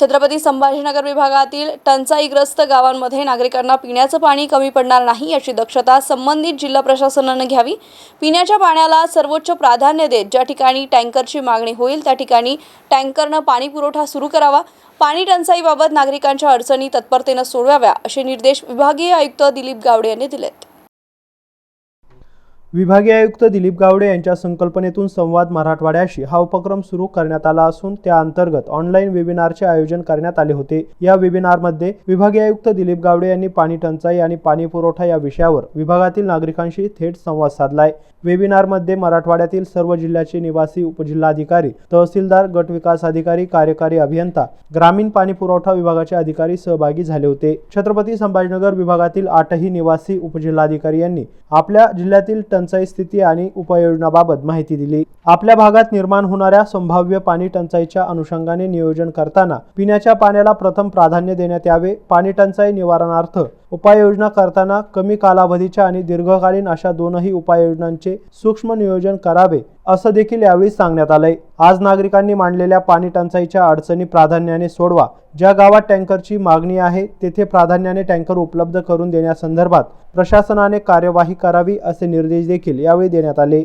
छत्रपती संभाजीनगर विभागातील टंचाईग्रस्त गावांमध्ये नागरिकांना पिण्याचं पाणी कमी पडणार नाही याची दक्षता संबंधित जिल्हा प्रशासनानं घ्यावी. पिण्याच्या पाण्याला सर्वोच्च प्राधान्य देत ज्या ठिकाणी टँकरची मागणी होईल त्या ठिकाणी टँकरनं पाणी पुरवठा सुरू करावा. पाणी टंचाईबाबत नागरिकांच्या अडचणी तत्परतेनं सोडवाव्या असे निर्देश विभागीय आयुक्त दिलीप गावडे यांनी दिलेत. विभागीय आयुक्त दिलीप गावडे यांच्या संकल्पनेतून संवाद मराठवाड्याशी हा उपक्रम सुरू करण्यात आला असून त्या अंतर्गत ऑनलाईन वेबिनारचे आयोजन करण्यात आले होते. या वेबिनारमध्ये विभागीय आयुक्त दिलीप गावडे यांनी पाणी टंचाई आणि पाणी पुरवठा या विषयावर विभागातील नागरिकांशी थेट संवाद साधलाय. वेबिनारमध्ये मराठवाड्यातील सर्व जिल्ह्याचे निवासी उपजिल्हाधिकारी तहसीलदार गट विकास अधिकारी कार्यकारी अभियंता ग्रामीण पाणी पुरवठा विभागाचे अधिकारी सहभागी झाले होते. छत्रपती संभाजीनगर विभागातील आठही निवासी उपजिल्हाधिकारी यांनी आपल्या जिल्ह्यातील टंचाई स्थिती आणि उपाययोजनाबाबत माहिती दिली. आपल्या भागात निर्माण होणाऱ्या संभाव्य पाणी टंचाईच्या अनुषंगाने नियोजन करताना पिण्याच्या पाण्याला प्रथम प्राधान्य देण्यात यावे. पाणी टंचाई निवारणार्थ उपाययोजना करताना कमी कालावधीच्या आणि दीर्घकालीन अशा दोनही उपाययोजनांचे सूक्ष्म नियोजन करावे असं देखील यावेळी सांगण्यात आलंय. आज नागरिकांनी मांडलेल्या पाणी टंचाईच्या अडचणी प्राधान्याने सोडवा. ज्या गावात टँकरची मागणी आहे तेथे प्राधान्याने टँकर उपलब्ध करून देण्यासंदर्भात प्रशासनाने कार्यवाही करावी असे निर्देश देखील यावेळी देण्यात आले.